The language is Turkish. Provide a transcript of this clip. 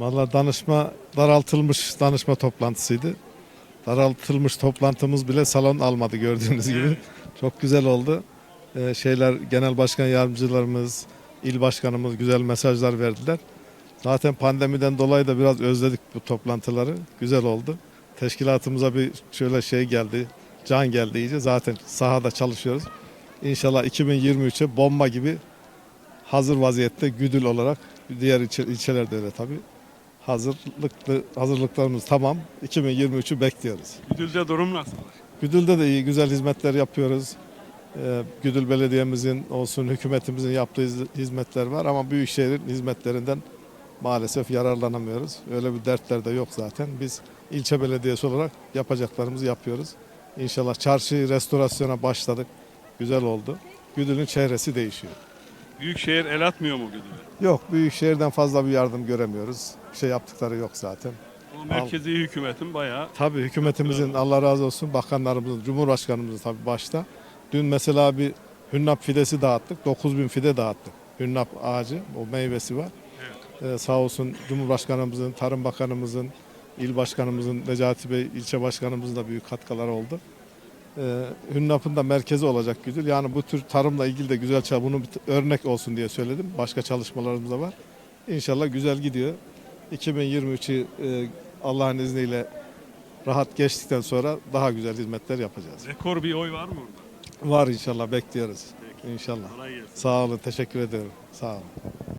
Valla danışma daraltılmış danışma toplantısıydı. Daraltılmış toplantımız bile salon almadı gördüğünüz gibi. Çok güzel oldu. Ee, şeyler genel başkan yardımcılarımız, il başkanımız güzel mesajlar verdiler. Zaten pandemiden dolayı da biraz özledik bu toplantıları. Güzel oldu. Teşkilatımıza bir şöyle şey geldi, can geldi iyice. Zaten sahada çalışıyoruz. İnşallah 2023'e bomba gibi hazır vaziyette güdül olarak diğer ilçe, ilçelerde öyle tabii. Hazırlıklı hazırlıklarımız tamam. 2023'ü bekliyoruz. Güdül'de durum nasıl? Güdül'de de iyi güzel hizmetler yapıyoruz. Ee, Güdül Belediye'mizin olsun hükümetimizin yaptığı hiz- hizmetler var ama Büyükşehir'in hizmetlerinden maalesef yararlanamıyoruz. Öyle bir dertler de yok zaten. Biz ilçe belediyesi olarak yapacaklarımızı yapıyoruz. İnşallah çarşı restorasyona başladık. Güzel oldu. Güdül'ün çehresi değişiyor. Büyükşehir el atmıyor mu Güdül'e? Yok Büyükşehir'den fazla bir yardım göremiyoruz. Şey yaptıkları yok zaten. O merkezi hükümetin bayağı Tabii hükümetimizin Allah razı olsun bakanlarımızın, cumhurbaşkanımızın tabii başta. Dün mesela bir hünnap fidesi dağıttık. 9000 fide dağıttık. Hünnap ağacı, o meyvesi var. Ee, sağ olsun Cumhurbaşkanımızın, Tarım Bakanımızın, il Başkanımızın, Necati Bey ilçe başkanımızın da büyük katkıları oldu. Ee, Hünnap'ın da merkezi olacak Güdül. Yani bu tür tarımla ilgili de güzel çalışma, bunu bir t- örnek olsun diye söyledim. Başka çalışmalarımız da var. İnşallah güzel gidiyor. 2023'ü e, Allah'ın izniyle rahat geçtikten sonra daha güzel hizmetler yapacağız. rekor bir oy var mı orada? Var inşallah bekliyoruz. İnşallah. Kolay gelsin. Sağ olun, teşekkür ederim. Sağ olun.